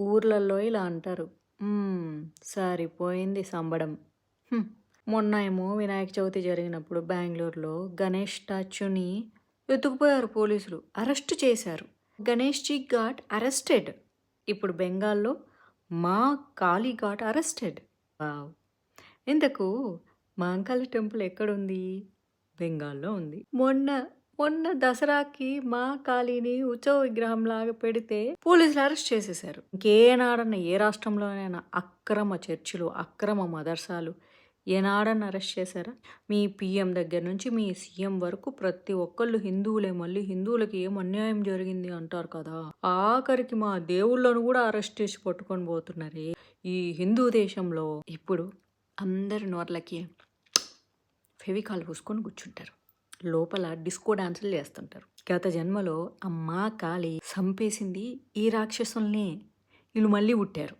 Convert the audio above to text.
ఊర్లలో ఇలా అంటారు. సరిపోయింది సంబడం. మొన్న ఏమో వినాయక చవితి జరిగినప్పుడు బెంగళూరులో గణేష్ స్టాచ్యూని ఎత్తుకుపోయారు పోలీసులు. అరెస్ట్ చేశారు. Ganesh ji got arrested. ఇప్పుడు బెంగాల్లో మా కాళీ ఘాట్ అరెస్టెడ్. వావ్ ఇంతకు మాంకాళి టెంపుల్ ఎక్కడుంది? బెంగాల్లో ఉంది. మొన్న మొన్న దసరాకి మా కాళీని ఉత్సవ విగ్రహం లాగా పెడితే పోలీసులు అరెస్ట్ చేసేశారు. ఇంకేనాడన్న ఏ రాష్ట్రంలోనైనా అక్రమ చర్చిలు అక్రమ మదర్సాలు ఏనాడన్న అరెస్ట్ చేశారా? మీ పిఎం దగ్గర నుంచి మీ సీఎం వరకు ప్రతి ఒక్కళ్ళు హిందువులే మళ్ళీ హిందువులకి ఏం అన్యాయం జరిగింది అంటారు కదా? ఆఖరికి మా దేవుళ్ళను కూడా అరెస్ట్ చేసి పట్టుకొని పోతున్నారే ఈ హిందూ దేశంలో. ఇప్పుడు అందరి నోర్లకి ఫెవికాల్ పూసుకొని కూర్చుంటారు. లోపల డిస్కో డాన్సులు చేస్తుంటారు. గత జన్మలో అమ్మా కాళి చంపేసింది ఈ రాక్షసుల్ని. వీళ్ళు మళ్ళీ పుట్టారు.